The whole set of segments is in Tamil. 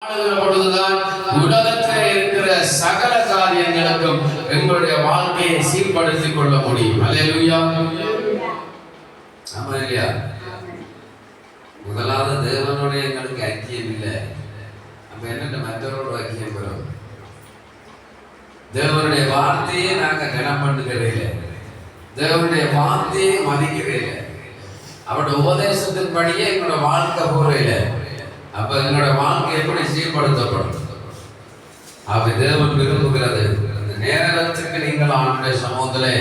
பொழுதுதான் உலகத்தில் இருக்கிற சகல காரியங்களுக்கும் எங்களுடைய வாழ்க்கையை சீர்படுத்திக் கொள்ள முடியும். அல்லேலூயா ஆமா இல்லையா? முதலாவது தேவனுடைய எங்களுக்கு ஐக்கியம் இல்லை. நம்ம என்னென்ன? மற்றவரோட ஐக்கியம் பெறும். தேவனுடைய வார்த்தையை நாங்கள் கனம் பண்ணுகிறே இல்லை. தேவனுடைய வார்த்தையை மதிக்கிறதே இல்லை. அவருடைய உபதேசத்தின்படியே எங்களோட வாழ்க்கை போகிறே இல்லை. அப்ப என்னோட வாழ்க்கை எப்படி சீர்படுத்தப்படும்? அப்ப தேவன் விரும்புகிறது. அந்த நேரத்துக்கு நீங்கள் ஆண்டுடைய சமூகத்திலே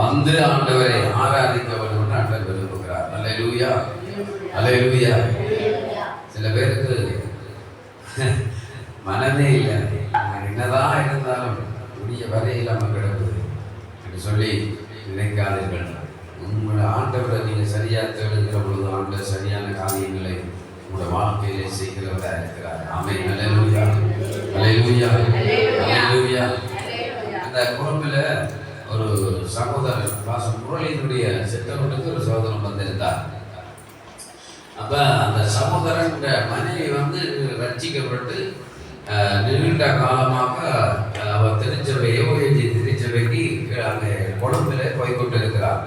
வந்து ஆண்டவரை ஆராதிக்க வேண்டும் என்று ஆண்டவர் விரும்புகிறார். அல்லேலூயா. அல்லேலூயா. சில பேருக்கு மனதே இல்லை. என்னதான் இருந்தாலும் முடிய வரை இல்லாமல் கிடக்குது என்று சொல்லி நினைக்காதீர்கள். உங்களோட ஆண்டவரை நீங்கள் சரியாக தேடுகிற பொழுது ஆண்டவர் சரியான காரியங்களை உங்களோட செய்கிறவராக இருக்கிறார் ஆமை அலையலூயா அலையலூயா அலையலூயா அந்த குடும்பில் ஒரு சகோதரர் பாசம் முரளியினுடைய சித்தவனுக்கு ஒரு சகோதரன் வந்திருந்தார் அப்ப அந்த சகோதரன் மனைவி வந்து ரட்சிக்கப்பட்டு அஹ், நீண்ட காலமாக அவர் திருச்சபை யோகி திருச்சபைக்கு அங்கே கொழும்பில் போய்கொண்டு இருக்கிறார்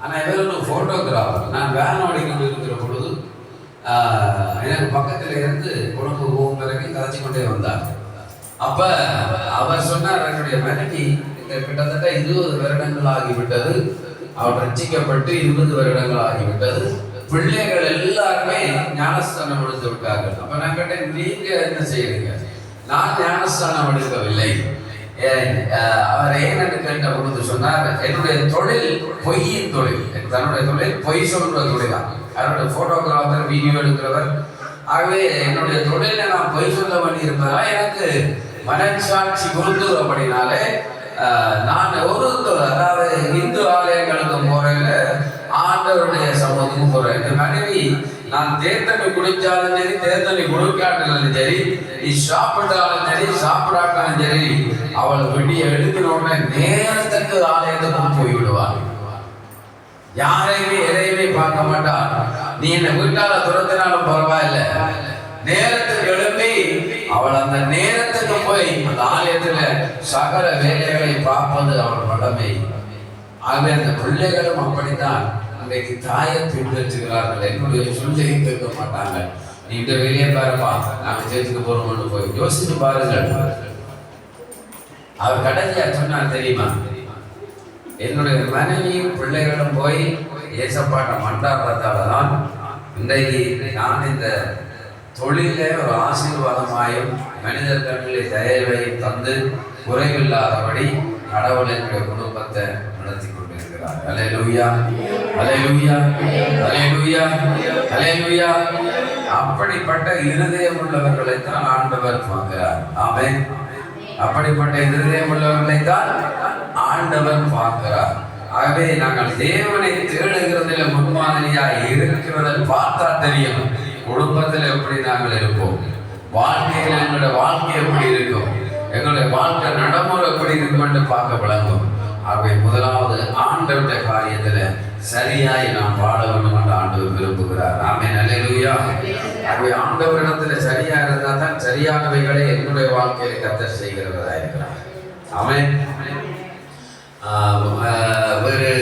ஆனால் இவர் ஒரு ஃபோட்டோகிராஃபர் நான் வேன் ஓடிக்கொண்டு இருக்கிற பொழுது எனக்கு பக்கத்தில் இருந்து கொழும்பு போகும் பிறகு கதைச்சு கொண்டே வந்தார். அப்ப அவர் சொன்னார் என்னுடைய மனைவி இந்த கிட்டத்தட்ட இருபது வருடங்கள் ஆகிவிட்டது. அவர் ரட்சிக்கப்பட்டு இருபது வருடங்கள் ஆகிவிட்டது. பிள்ளைகள் எல்லாருமே ஞானஸ்தானம் எடுத்து விட்டார்கள். அப்ப நான் கேட்டேன் நீங்க என்ன செய்யறீங்க நான் ஞானஸ்தானம் எடுக்கவில்லை. அஹ், அவர் ஏன் கேட்ட பொழுது சொன்னார் என்னுடைய தொழில் பொய்யின் தொழில். தன்னுடைய தொழில் பொய் சொல்ற தொழிலாகும் அவருடைய ஃபோட்டோகிராஃபர் வீடியோ எடுக்கிறவர். ஆகவே என்னுடைய தொழிலை நான் பொய் சொல்ல வேண்டியிருப்பதால் எனக்கு மனசாட்சி பொருந்துகிறபடினாலே ஆஹ், நான் ஒரு அதாவது இந்து ஆலயங்களுக்கும் போகிறேன் ஆண்டவருடைய சமூகத்துக்கும் போகிறேன் இந்த மனைவி நான் தேர்தலை குடித்தாலும் சரி தேர்தலை குடிக்காட்டாலும் சரி நீ சாப்பிட்டாலும் சரி சாப்பிடாட்டாலும் சரி அவள் விடிய எழுதின உடனே நேரத்துக்கு ஆலயத்துக்கும் யாரையுமே எதையுமே பார்க்க மாட்டான் நீ என்ன வீட்டால துரத்தினாலும் பரவாயில்ல. நேரத்துக்கு எழுப்பி அவள் அந்த நேரத்துக்கு போய் அந்த ஆலயத்துல சகல வேலைகளை பார்ப்பது அவள் கடமை ஆகவே அந்த பிள்ளைகளும் அப்படித்தான். அன்றைக்கு தாயை பின்பற்றுகிறார்கள் என்னுடைய சொல்லை கேட்க மாட்டாங்க. நீ இந்த வெளியே பாருப்பா நாங்க சேர்த்துக்கு போறோம்னு போய் யோசிச்சு பாருங்கள். அவர் கடைசியா சொன்னார் தெரியுமா? என்னுடைய மனைவியும் பிள்ளைகளும் போய் ஏசப்பாட்ட மண்டாடுறதால தான் இன்றைக்கு நான் இந்த தொழிலே ஒரு ஆசீர்வாதமாயும் மனிதர் தயவையும் தந்து குறைவில்லாதபடி கடவுள் என்னுடைய குடும்பத்தை நடத்தி கொண்டிருக்கிறார். அலையலூயா அலையலூயா அலையலூயா அலையலூயா அப்படிப்பட்ட இருதயம் உள்ளவர்களை தான் ஆண்டவர் வாங்குகிறார். ஆமே அப்படிப்பட்ட இருதயம் உள்ளவர்களை தான் ஆண்டவர் பார்க்கிறார். ஆகவே நாங்கள் தேவனை தேடுகிறதில் முன்மாதிரியா இருக்கிறதை பார்த்தா தெரியும். குடும்பத்தில் எப்படி நாங்கள் இருப்போம்? வாழ்க்கையில் எங்களுடைய வாழ்க்கை எப்படி இருக்கும்? எங்களுடைய வாழ்க்கை நடைமுறை எப்படி இருக்கும் என்று பார்க்க விளங்கும். ஆகவே முதலாவது ஆண்டவருடைய காரியத்துல சரியாய் நாம் வாழ வேண்டும் என்று ஆண்டவர் விரும்புகிறார். ஆமே நல்லேலூயா ஆகவே ஆண்டவரிடத்தில் சரியா இருந்தால் தான் சரியானவைகளை என்னுடைய வாழ்க்கையில கத்தர் செய்கிறவராக இருக்கிறார் ஆமே வேறு